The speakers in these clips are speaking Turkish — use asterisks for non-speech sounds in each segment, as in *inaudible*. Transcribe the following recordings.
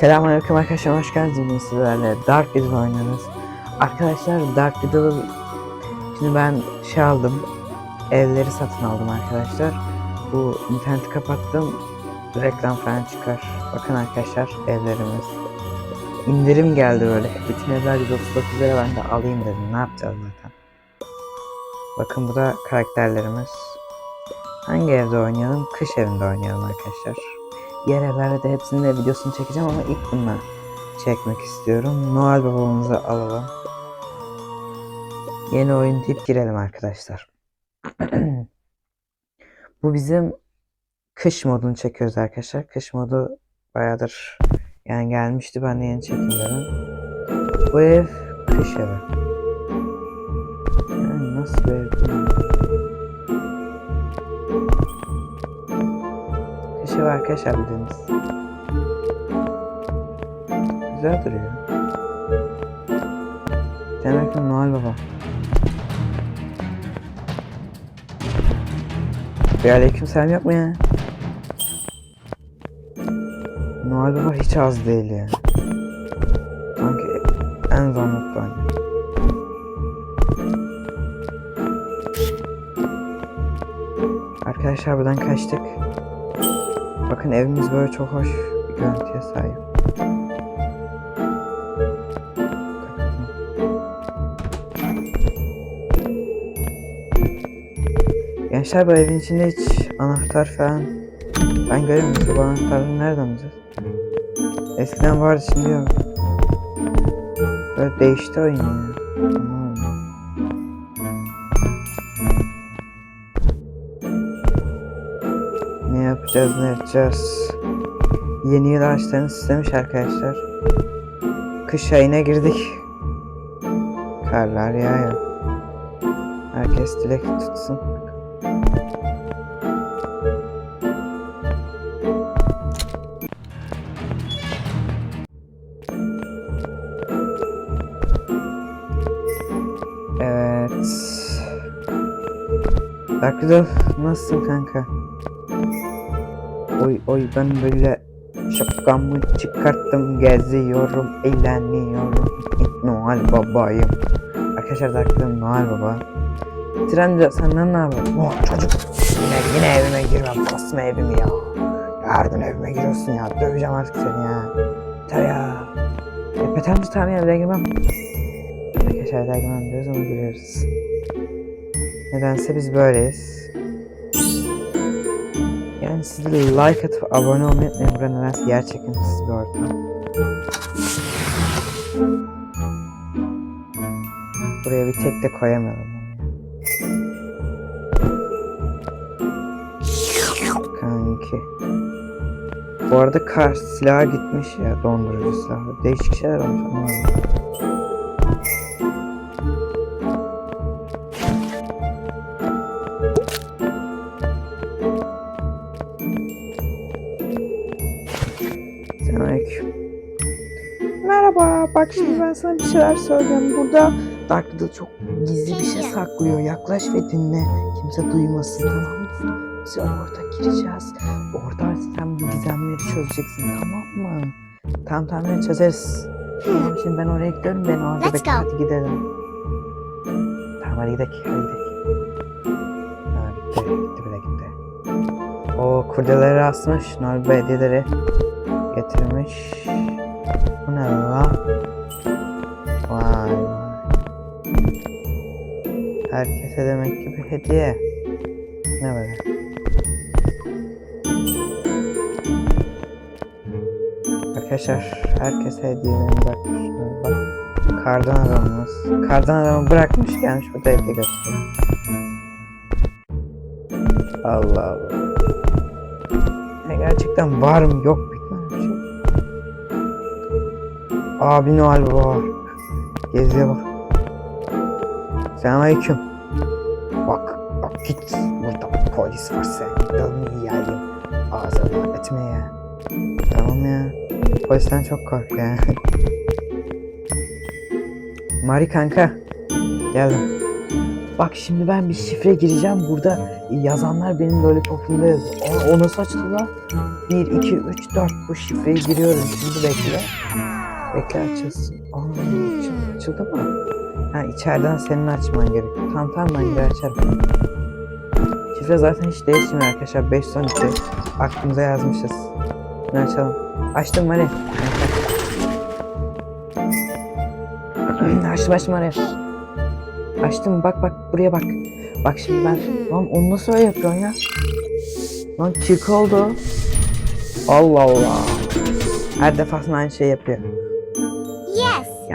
Selamünaleyküm arkadaşlar hoş geldiniz sizlerle Dark Riddle oynuyoruz. Arkadaşlar Dark Riddle şimdi ben şey aldım evleri satın aldım arkadaşlar. Bu interneti kapattım reklam falan çıkar. Bakın arkadaşlar evlerimiz. İndirim geldi böyle. Bütün evler 139 lira ben de alayım dedim. Ne yapacağız zaten. Bakın bu da karakterlerimiz. Hangi evde oynayalım? Kış evinde oynayalım arkadaşlar. Diğer evlerde de hepsinin de videosunu çekeceğim ama ilk bununla çekmek istiyorum. Noel babamızı alalım. Yeni oyun deyip girelim arkadaşlar. *clears throat* Bu bizim kış modunu çekiyoruz arkadaşlar. Kış modu bayağıdır yani gelmişti ben de yeni çekim. Bu ev kış evi. Yani nasıl bir ev? Evi arkadaşlar bildiğiniz. Güzel duruyor. Demek ki Noel Baba. Bir aleyküm selam yok mu ya? Noel Baba hiç az değil ya. Sanki en mutlu anne. Arkadaşlar buradan kaçtık. Bakın evimiz böyle çok hoş bir görüntüye sahip. Gençler bu evin içinde hiç anahtar falan ben göremiyorum. Bu anahtarları nereden bulacağız? Eskiden vardı şimdi yok. Böyle değişti oyun ya. Yapacağız ne yapacağız? Yeni yıl ağaçlarını süslemiş arkadaşlar. Kış ayına girdik. Karlar yağıyor. Herkes dilek tutsun. Evet. Dakilo nasılsın kanka? Oy oy ben böyle şapkamı çıkarttım geziyorum eğleniyorum. Noel babayım. Arkadaşlar Dakilo Noel baba. Trenca senden ne haber? Oh çocuk. Yine, yine evime girmem basma evimi ya. Her gün evime giriyorsun ya döveceğim artık seni ya. Yeter ya. E petemci tamam ya evine girmem. Arkadaşlar evine girmem diyoruz giriyoruz. Nedense biz böyleyiz siz de like atıp abone olmayı unutmayın. Burada nedense yer çekimsiz bir ortam. Buraya bir tek de koyamıyorum. Kanki. Bu arada kar silahı gitmiş ya dondurucu silahı. Değişik şeyler olmuş anlamadım. Selamünaleyküm. Merhaba, bak şimdi ben sana bir şeyler söyleyeceğim. Burada Dark Riddle çok gizli bir şey saklıyor. Yaklaş ve dinle. Kimse duymasın tamam mı? Biz orada gireceğiz. Orada sen bu gizemleri çözeceksin tamam mı? Tamam tamam çözeriz. Tamam şimdi ben oraya gidiyorum. Ben orada bekle. Hadi gidelim. Tamam hadi gidelim. Hadi gidelim. Ha, gitti, gitti bile gitti. O kurdeleri asmış. Noel hediyeleri getirmiş. Bu ne la? Vay vay. Herkese demek ki bir hediye. Ne böyle? Arkadaşlar herkese hediyelerini bırakmış. Bak. Kardan adamımız. Kardan adamı bırakmış gelmiş burada hediye gösteriyor. Allah Allah. Ya gerçekten var mı yok mu Abi Noel Baba. Geziye bak. Selamünaleyküm. Bak, bak git. Burada polis var sen. Dalını yiyeyim. Ağzına etme ya. Tamam ya. Polisten çok kork ya. *laughs* Mari kanka. Geldim. Bak şimdi ben bir şifre gireceğim. Burada yazanlar benim lollipopumda yazıyor. O, o nasıl açıldı lan? 1, 2, 3, 4 bu şifreyi giriyorum. Şimdi bekle. Bekle açılsın. Aa, açıldı, açıldı mı? Ha içeriden senin açman gerekiyor. Tamam tamam ben gider açarım. Şifre zaten hiç değişmiyor arkadaşlar. 5 son 2. Aklımıza yazmışız. Bunu açalım. Açtım Mari. açtım açtım Mari. Açtım bak bak buraya bak. Bak şimdi ben lan onu nasıl öyle yapıyorsun ya? Lan çık oldu. Allah Allah. Her defasında aynı şey yapıyor.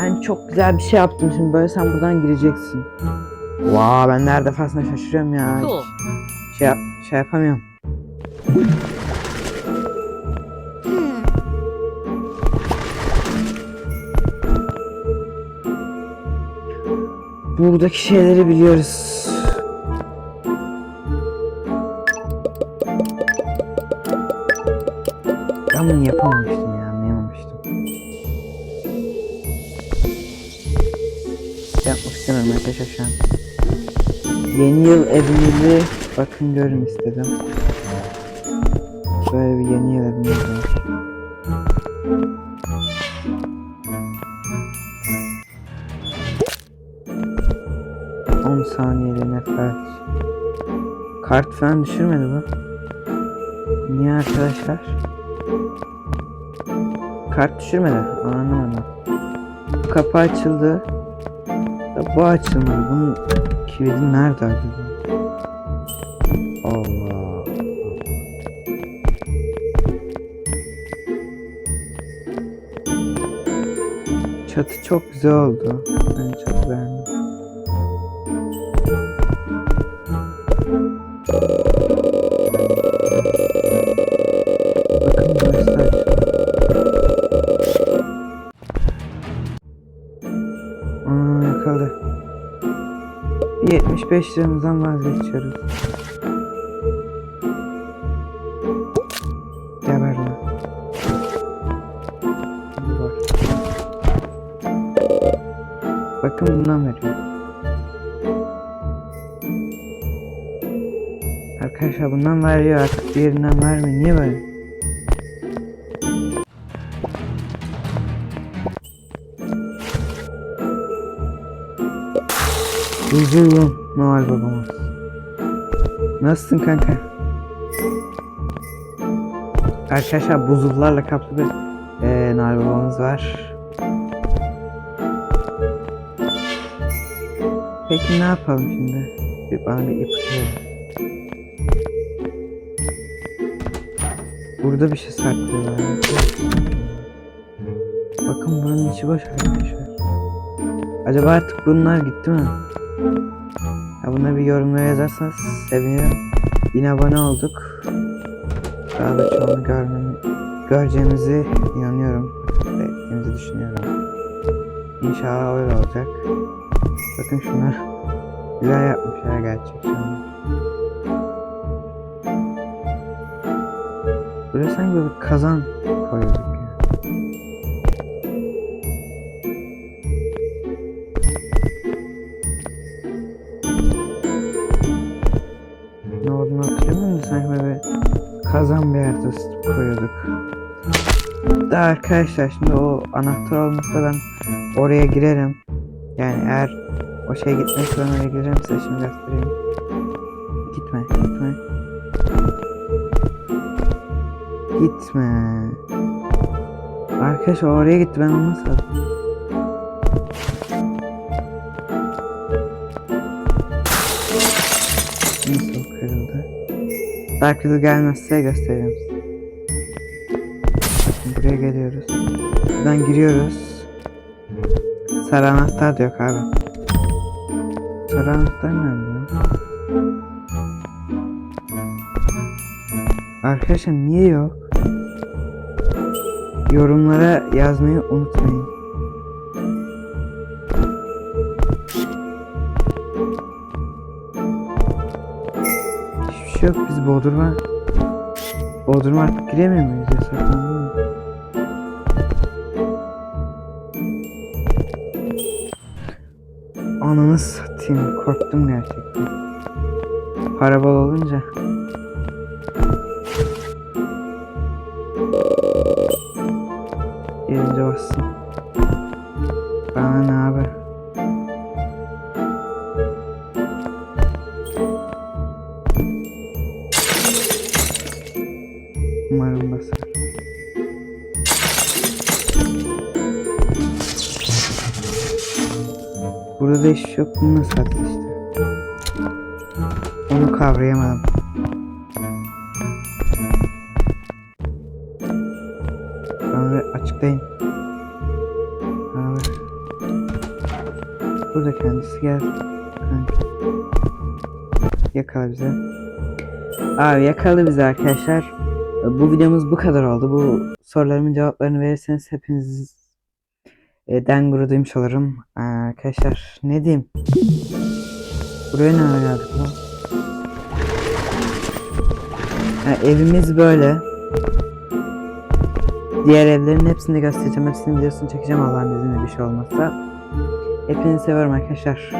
Yani çok güzel bir şey yaptım şimdi böyle sen buradan gireceksin. Vaa ben her defasında şaşırıyorum ya. Cool. Şey, yap, şey yapamıyorum. Buradaki şeyleri biliyoruz. Ben bunu yapamamıştım İstemiyorum arkadaşlar. Yeni yıl evimizi bakın görün istedim. Böyle bir yeni yıl evimiz var. On saniyeliğine felç. Kart falan düşürmedi bu. Niye arkadaşlar? Kart düşürmedi. Anlamadım. Kapı açıldı. Bu açılmadı. Bunun kilidi nerede acaba? Allah. Çatı çok güzel oldu. Ben çok 75 liramızdan vazgeçiyoruz. Geber lan. Bakın bundan veriyor. Arkadaşlar bundan veriyor artık diğerinden vermiyor. Niye böyle? Huzurlu Noel babamız. Nasılsın kanka? Arkadaşlar buzullarla kaplı bir eee Noel babamız var. Peki ne yapalım şimdi? Bir bana bir ipucu. Burada bir şey saklıyorlar. Bakın bunun içi boş arkadaşlar. Acaba artık bunlar gitti mi? Ya buna bir yorumlara yazarsanız sevinirim. Yine abone olduk. Daha da çoğunu görmemi, göreceğimizi inanıyorum. Ve ettiğimizi düşünüyorum. İnşallah öyle olacak. Bakın şunlar güzel yapmışlar gerçekten. Buraya sanki bir kazan koyduk ısıtıp koyuyorduk. Da arkadaşlar şimdi o anahtar olmasa ben oraya girerim. Yani eğer o şey gitmezse ben oraya girerim şimdi göstereyim. Gitme, gitme. Gitme. Arkadaş o oraya gitti ben onu aldım? Nasıl kırıldı? Riddle gelmezse göstereyim buraya geliyoruz. Buradan giriyoruz. Sarı anahtar da yok abi. Sarı anahtar nerede lan? Arkadaşlar niye yok? Yorumlara yazmayı unutmayın. Yok biz Bodrum'a Bodrum'a artık giremiyor muyuz yasaklandı mı? Ananı satayım korktum gerçekten. Para bol olunca. Umarım basar. Burada da iş yok. Bunu nasıl attı işte? Onu kavrayamadım. Abi açıklayın. Burada kendisi gel. Yakala bize. Abi yakaladı bizi arkadaşlar. Bu videomuz bu kadar oldu. Bu sorularımın cevaplarını verirseniz hepiniz e, den gurur duymuş olurum. Aa, Arkadaşlar ne diyeyim? Buraya ne geldik lan? Ha, evimiz böyle. Diğer evlerin hepsini göstereceğim. Hepsinin videosunu çekeceğim Allah'ın izniyle bir şey olmazsa. Hepinizi seviyorum arkadaşlar.